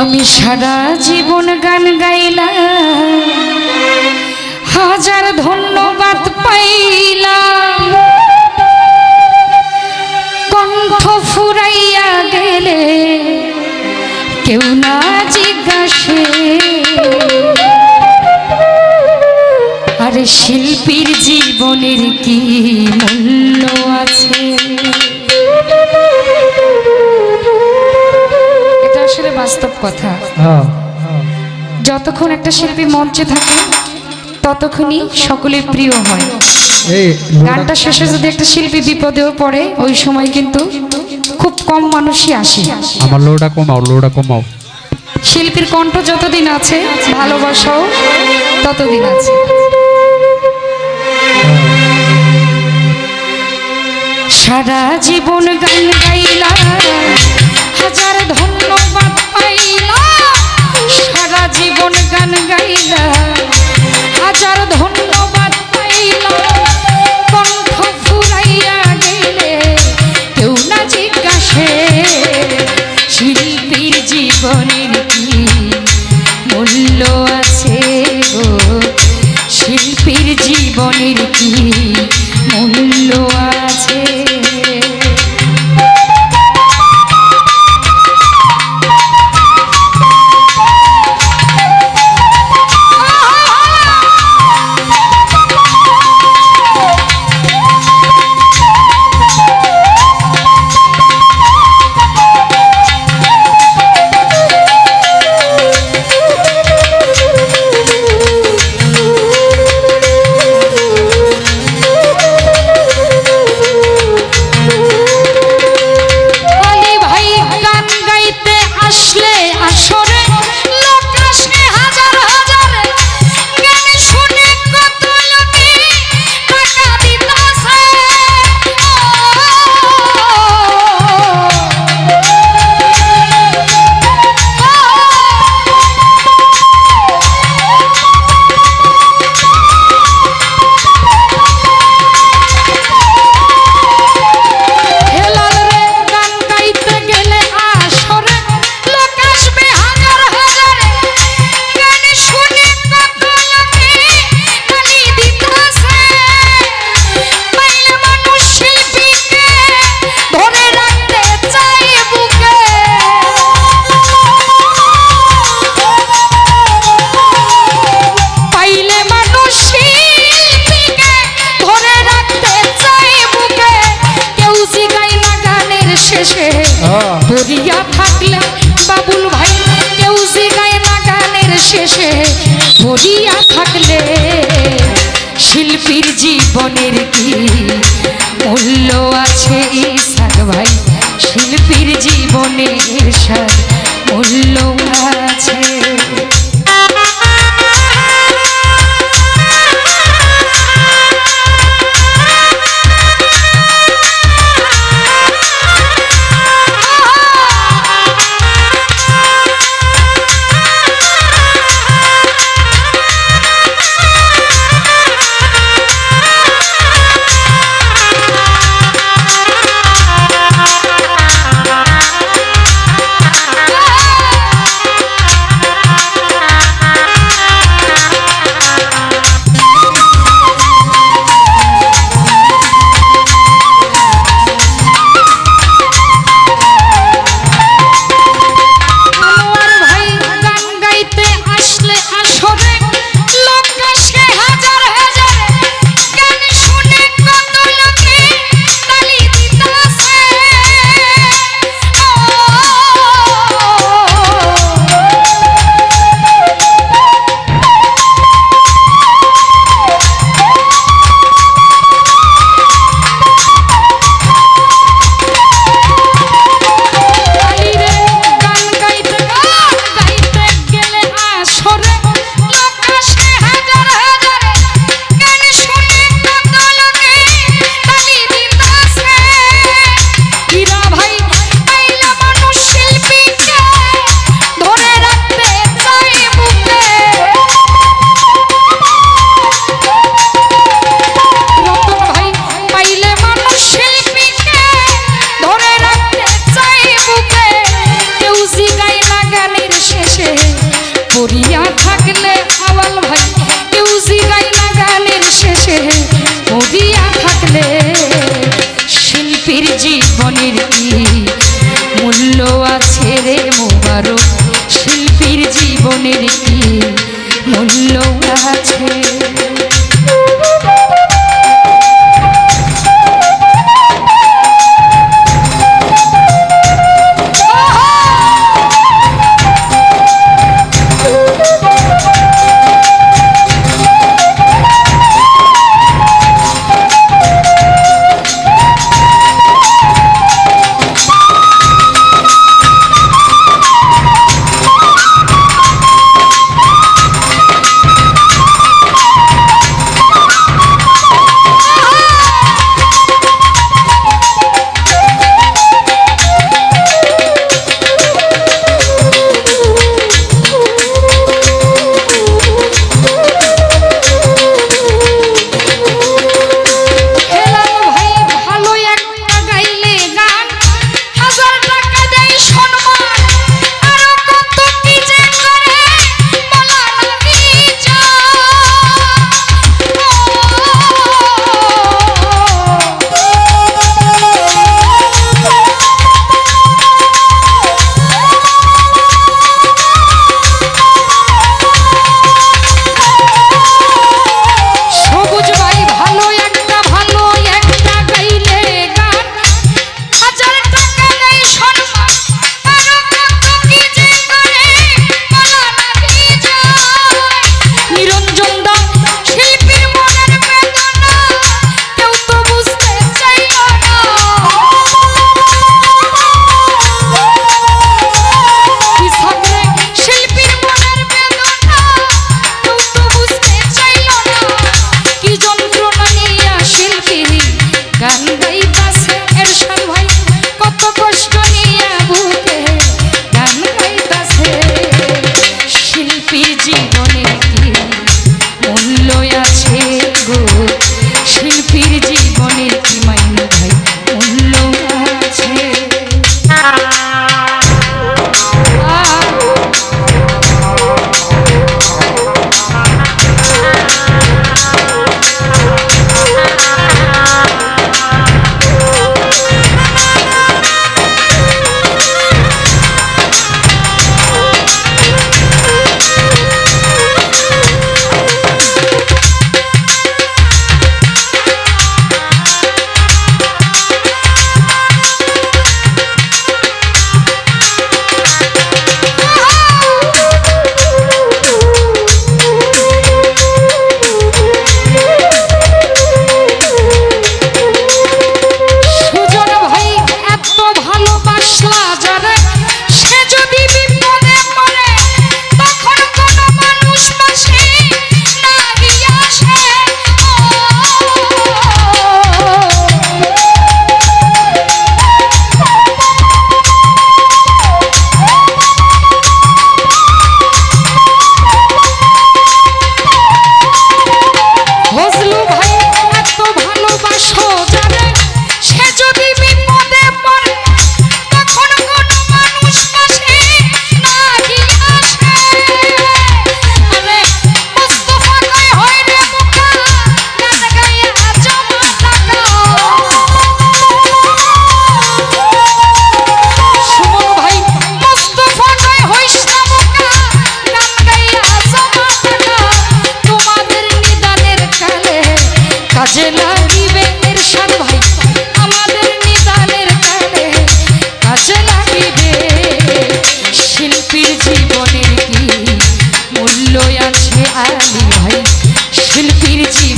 আমি সারা জীবন গান গাইলাম, হাজার ধন্যবাদ পাইলাম। কণ্ঠ ফুরাইয়া গেলে কেউ না জিজ্ঞাসে, আরে শিল্পীর জীবনের কি মূল্য আছে? আসলে বাস্তব কথা। হ্যাঁ। যতক্ষণ একটা শিল্পী মঞ্চে থাকে ততক্ষণই সকলের প্রিয় হয়। গানটা শেষে যদি একটা শিল্পী বিপদেও পড়ে ওই সময় কিন্তু খুব কম মানুষই আসে। আমার লোটা কমাও লোটা কমাও। শিল্পীর কণ্ঠ যতদিন আছে ভালোবাসাও ততদিন আছে। সারা জীবন গান গাইলা হাজার ধন্যবাদ সারা গান গাইলা ধন্যবাদ পাইলা কণ্ঠ ফুরাইয়া গেলে কেউ না জিজ্ঞাসে শিল্পীর জীবনের শেষে পড়িয়া থাকলে শিল্পীর জীবনের কি মূল্য আছে ইসাক ভাই? শিল্পীর জীবনের মূল্য আছে। জীবনের কি মূল্য আছে?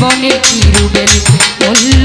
শিল্পীর জীবনে কি রুবেল মূল্য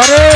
ঘরে